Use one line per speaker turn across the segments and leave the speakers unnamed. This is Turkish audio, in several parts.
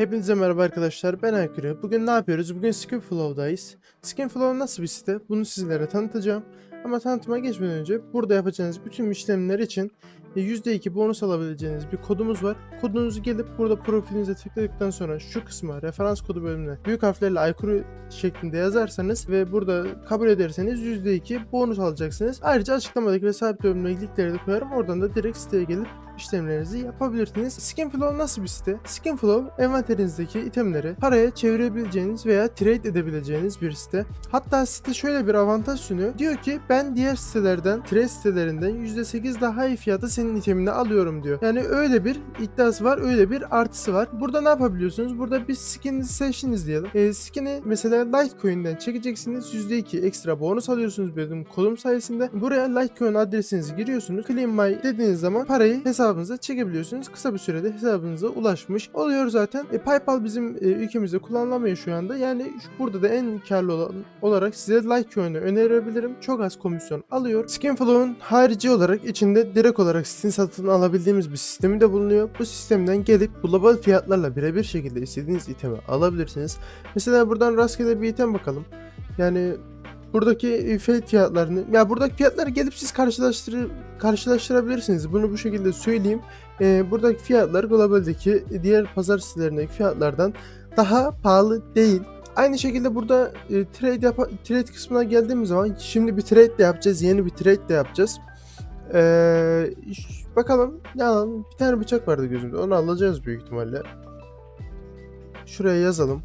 Hepinize merhaba arkadaşlar ben Aykırı. Bugün ne yapıyoruz? Bugün Skinflow'dayız. Skinflow nasıl bir site? Bunu sizlere tanıtacağım. Ama tanıtıma geçmeden önce burada yapacağınız bütün işlemler için e, %2 bonus alabileceğiniz bir kodumuz var. Kodunuzu gelip burada profilinize tıkladıktan sonra şu kısma referans kodu bölümüne büyük harflerle Aykırı şeklinde yazarsanız ve burada kabul ederseniz %2 bonus alacaksınız. Ayrıca açıklamadaki ve sabit bölümüne linkleri de koyarım. Oradan da direkt siteye gelip işlemlerinizi yapabilirsiniz. Skinflow nasıl bir site? Skinflow envanterinizdeki itemleri paraya çevirebileceğiniz veya trade edebileceğiniz bir site. Hatta site şöyle bir avantaj sunuyor. Diyor ki ben diğer sitelerden, trade sitelerinden %8 daha iyi fiyata senin itemini alıyorum diyor. Yani öyle bir iddiası var, öyle bir artısı var. Burada ne yapabiliyorsunuz? Burada bir skininizi seçtiniz diyelim. E, skin'i mesela Litecoin'den çekeceksiniz. %2 ekstra bonus alıyorsunuz benim kodum sayesinde. Buraya Litecoin adresinizi giriyorsunuz. Claim My dediğiniz zaman parayı hesabınıza çekebiliyorsunuz. Kısa bir sürede hesabınıza ulaşmış oluyor zaten. E, PayPal bizim e, ülkemizde kullanılamıyor şu anda. Yani burada da en karlı olan olarak size Litecoin'i önerebilirim. Çok az komisyon alıyor. Skinflow'un harici olarak içinde direkt olarak Steam satın alabildiğimiz bir sistemi de bulunuyor. Bu sistemden gelip global fiyatlarla birebir şekilde istediğiniz itemi alabilirsiniz. Mesela buradan rastgele bir item bakalım. Yani buradaki e, fake fiyatlarını ya buradaki fiyatları gelip siz karşılaştır karşılaştırabilirsiniz. Bunu bu şekilde söyleyeyim. Ee, buradaki fiyatlar globaldeki diğer pazar sitelerindeki fiyatlardan daha pahalı değil. Aynı şekilde burada e, trade yapa- trade kısmına geldiğimiz zaman şimdi bir trade de yapacağız. Yeni bir trade de yapacağız. Ee, bakalım ne alalım? Bir tane bıçak vardı gözümde. Onu alacağız büyük ihtimalle. Şuraya yazalım.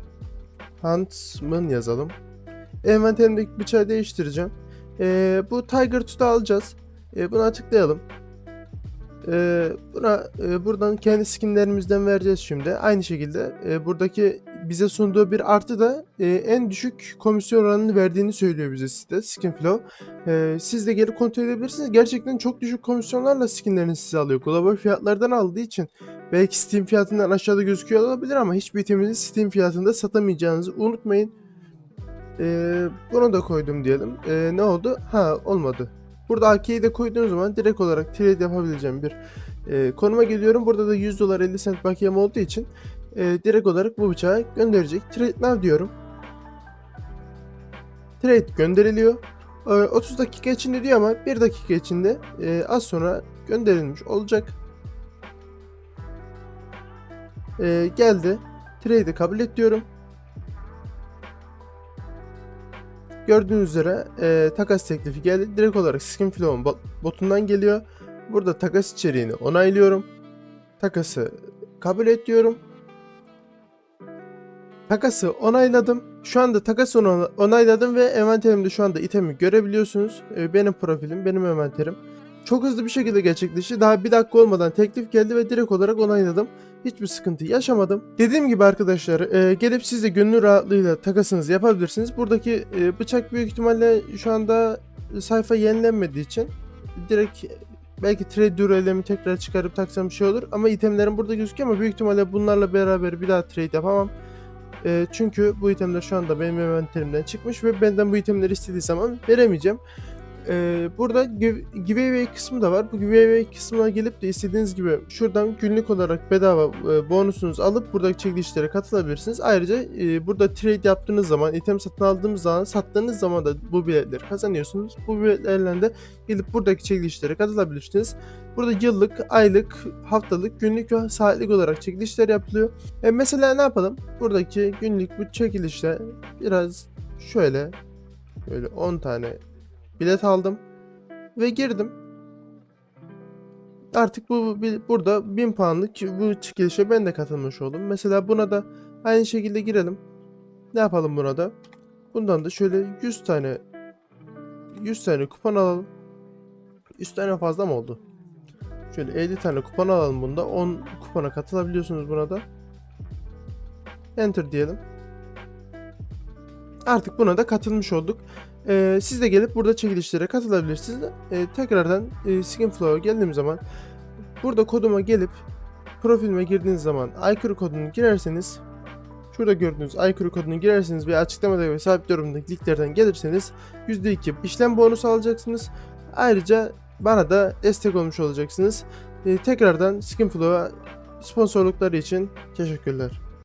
Huntsman yazalım. Envanterimdeki bıçağı değiştireceğim. Ee, bu Tiger Tooth'u alacağız. Ee, buna tıklayalım. Ee, buna e, buradan kendi skinlerimizden vereceğiz şimdi. Aynı şekilde e, buradaki bize sunduğu bir artı da e, en düşük komisyon oranını verdiğini söylüyor bize site Skinflow. Ee, siz de gelip kontrol edebilirsiniz. Gerçekten çok düşük komisyonlarla skinlerini size alıyor. Global fiyatlardan aldığı için belki Steam fiyatından aşağıda gözüküyor olabilir ama hiçbir iteminizi Steam fiyatında satamayacağınızı unutmayın. Ee, bunu da koydum diyelim. Ee, ne oldu? Ha olmadı. Burada AK'yi de koyduğum zaman direkt olarak trade yapabileceğim bir e, konuma geliyorum. Burada da 100 dolar 50 cent bakiyem olduğu için e, direkt olarak bu bıçağı gönderecek. Trade now diyorum. Trade gönderiliyor. E, 30 dakika içinde diyor ama 1 dakika içinde e, az sonra gönderilmiş olacak. E, geldi. Trade'i kabul et diyorum. Gördüğünüz üzere e, takas teklifi geldi. Direkt olarak Skinflow'un bot- botundan geliyor. Burada takas içeriğini onaylıyorum. Takası kabul et. Takası onayladım. Şu anda takası ona- onayladım ve envanterimde şu anda itemi görebiliyorsunuz. E, benim profilim, benim envanterim. Çok hızlı bir şekilde gerçekleşti. Daha bir dakika olmadan teklif geldi ve direkt olarak onayladım. Hiçbir sıkıntı yaşamadım. Dediğim gibi arkadaşlar e, gelip siz de gönül rahatlığıyla takasınızı yapabilirsiniz. Buradaki e, bıçak büyük ihtimalle şu anda sayfa yenilenmediği için direkt belki trade durelemi tekrar çıkarıp taksam bir şey olur. Ama itemlerim burada gözüküyor ama büyük ihtimalle bunlarla beraber bir daha trade yapamam. E, çünkü bu itemler şu anda benim envanterimden çıkmış ve benden bu itemleri istediği zaman veremeyeceğim. Ee, burada give- giveaway kısmı da var. Bu giveaway kısmına gelip de istediğiniz gibi şuradan günlük olarak bedava e, bonusunuzu alıp buradaki çekilişlere katılabilirsiniz. Ayrıca e, burada trade yaptığınız zaman, item satın aldığınız zaman, sattığınız zaman da bu biletleri kazanıyorsunuz. Bu biletlerle de gelip buradaki çekilişlere katılabilirsiniz. Burada yıllık, aylık, haftalık, günlük ve saatlik olarak çekilişler yapılıyor. E, mesela ne yapalım? Buradaki günlük bu çekilişte biraz şöyle böyle 10 tane bilet aldım ve girdim. Artık bu burada 1000 puanlık bu çekilişe ben de katılmış oldum. Mesela buna da aynı şekilde girelim. Ne yapalım buna da? Bundan da şöyle 100 tane 100 tane kupon alalım. 100 tane fazla mı oldu? Şöyle 50 tane kupon alalım bunda. 10 kupona katılabiliyorsunuz buna da. Enter diyelim. Artık buna da katılmış olduk. Ee, siz de gelip burada çekilişlere katılabilirsiniz. Ee, tekrardan e, Skinflow'a geldiğim zaman burada koduma gelip profilime girdiğiniz zaman aykırı kodunu girerseniz şurada gördüğünüz aykırı kodunu girerseniz ve açıklamada ve sabit yorumdaki linklerden gelirseniz %2 işlem bonusu alacaksınız. Ayrıca bana da destek olmuş olacaksınız. Ee, tekrardan Skinflow'a sponsorlukları için teşekkürler.